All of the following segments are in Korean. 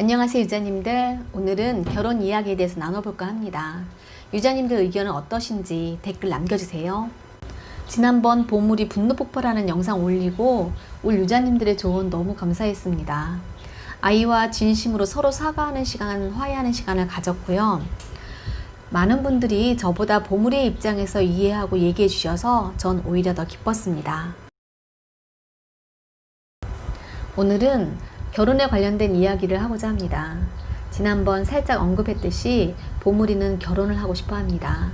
안녕하세요 유자님들. 오늘은 결혼 이야기에 대해서 나눠볼까 합니다. 유자님들 의견은 어떠신지 댓글 남겨주세요. 지난번 보물이 분노 폭발하는 영상 올리고 올 유자님들의 조언 너무 감사했습니다. 아이와 진심으로 서로 사과하는 시간 화해하는 시간을 가졌고요. 많은 분들이 저보다 보물의 입장에서 이해하고 얘기해 주셔서 전 오히려 더 기뻤습니다. 오늘은 결혼에 관련된 이야기를 하고자 합니다. 지난번 살짝 언급했듯이 보물이는 결혼을 하고 싶어 합니다.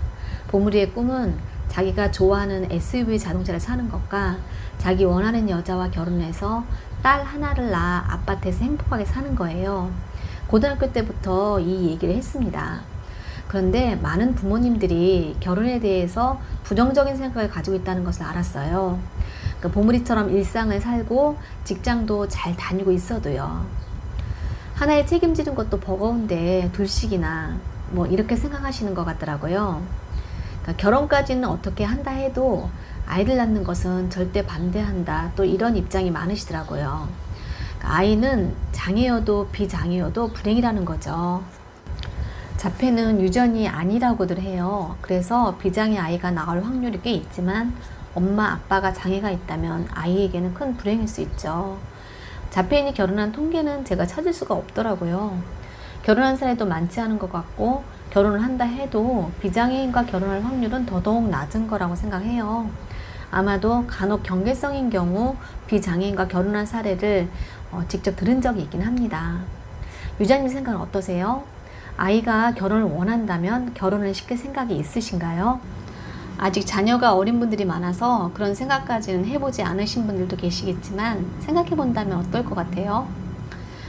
보물이의 꿈은 자기가 좋아하는 SUV 자동차를 사는 것과 자기 원하는 여자와 결혼해서 딸 하나를 낳아 아파트에서 행복하게 사는 거예요. 고등학교 때부터 이 얘기를 했습니다. 그런데 많은 부모님들이 결혼에 대해서 부정적인 생각을 가지고 있다는 것을 알았어요. 그 보물이처럼 일상을 살고 직장도 잘 다니고 있어도요. 하나에 책임지는 것도 버거운데 둘씩이나 뭐 이렇게 생각하시는 것 같더라고요. 그러니까 결혼까지는 어떻게 한다 해도 아이를 낳는 것은 절대 반대한다. 또 이런 입장이 많으시더라고요. 그러니까 아이는 장애여도 비장애여도 불행이라는 거죠. 자폐는 유전이 아니라고들 해요. 그래서 비장애 아이가 나올 확률이 꽤 있지만 엄마 아빠가 장애가 있다면 아이에게는 큰 불행일 수 있죠. 자폐인이 결혼한 통계는 제가 찾을 수가 없더라고요. 결혼한 사례도 많지 않은 것 같고 결혼을 한다 해도 비장애인과 결혼할 확률은 더더욱 낮은 거라고 생각해요. 아마도 간혹 경계성인 경우 비장애인과 결혼한 사례를 어, 직접 들은 적이 있긴 합니다. 유자님 생각은 어떠세요? 아이가 결혼을 원한다면 결혼을 시킬 생각이 있으신가요? 아직 자녀가 어린 분들이 많아서 그런 생각까지는 해보지 않으신 분들도 계시겠지만 생각해 본다면 어떨 것 같아요?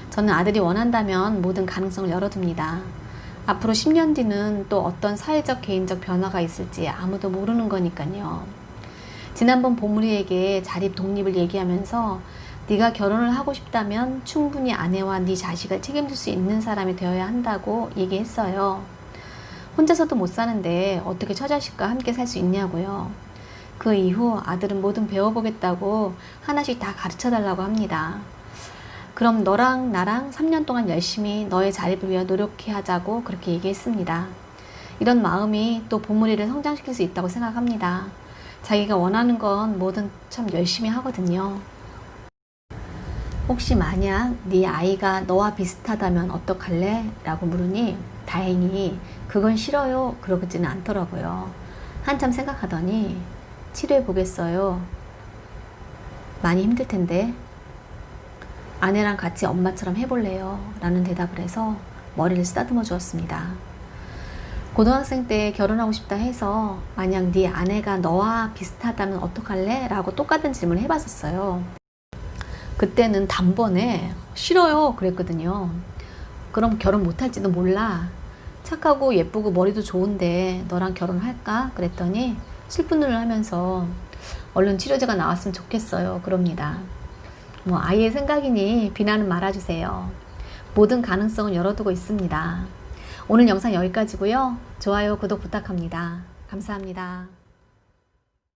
저는 아들이 원한다면 모든 가능성을 열어둡니다. 앞으로 10년 뒤는 또 어떤 사회적 개인적 변화가 있을지 아무도 모르는 거니까요. 지난번 보물이에게 자립 독립을 얘기하면서 네가 결혼을 하고 싶다면 충분히 아내와 네 자식을 책임질 수 있는 사람이 되어야 한다고 얘기했어요. 혼자서도 못 사는데 어떻게 처자식과 함께 살 수 있냐고요. 그 이후 아들은 뭐든 배워보겠다고 하나씩 다 가르쳐 달라고 합니다. 그럼 너랑 나랑 3년 동안 열심히 너의 자립을 위해 노력해 하자고 그렇게 얘기했습니다. 이런 마음이 또 보물이를 성장시킬 수 있다고 생각합니다. 자기가 원하는 건 뭐든 참 열심히 하거든요. 혹시 만약 네 아이가 너와 비슷하다면 어떡할래? 라고 물으니 다행히 그건 싫어요. 그러지는 않더라고요. 한참 생각하더니 치료해 보겠어요. 많이 힘들 텐데 아내랑 같이 엄마처럼 해볼래요. 라는 대답을 해서 머리를 쓰다듬어 주었습니다. 고등학생 때 결혼하고 싶다 해서 만약 네 아내가 너와 비슷하다면 어떡할래? 라고 똑같은 질문을 해봤었어요. 그때는 단번에 싫어요 그랬거든요. 그럼 결혼 못할지도 몰라. 착하고 예쁘고 머리도 좋은데 너랑 결혼할까? 그랬더니 슬픈 눈을 하면서 얼른 치료제가 나왔으면 좋겠어요. 그럽니다. 뭐 아이의 생각이니 비난은 말아주세요. 모든 가능성은 열어두고 있습니다. 오늘 영상 여기까지고요. 좋아요, 구독 부탁합니다. 감사합니다.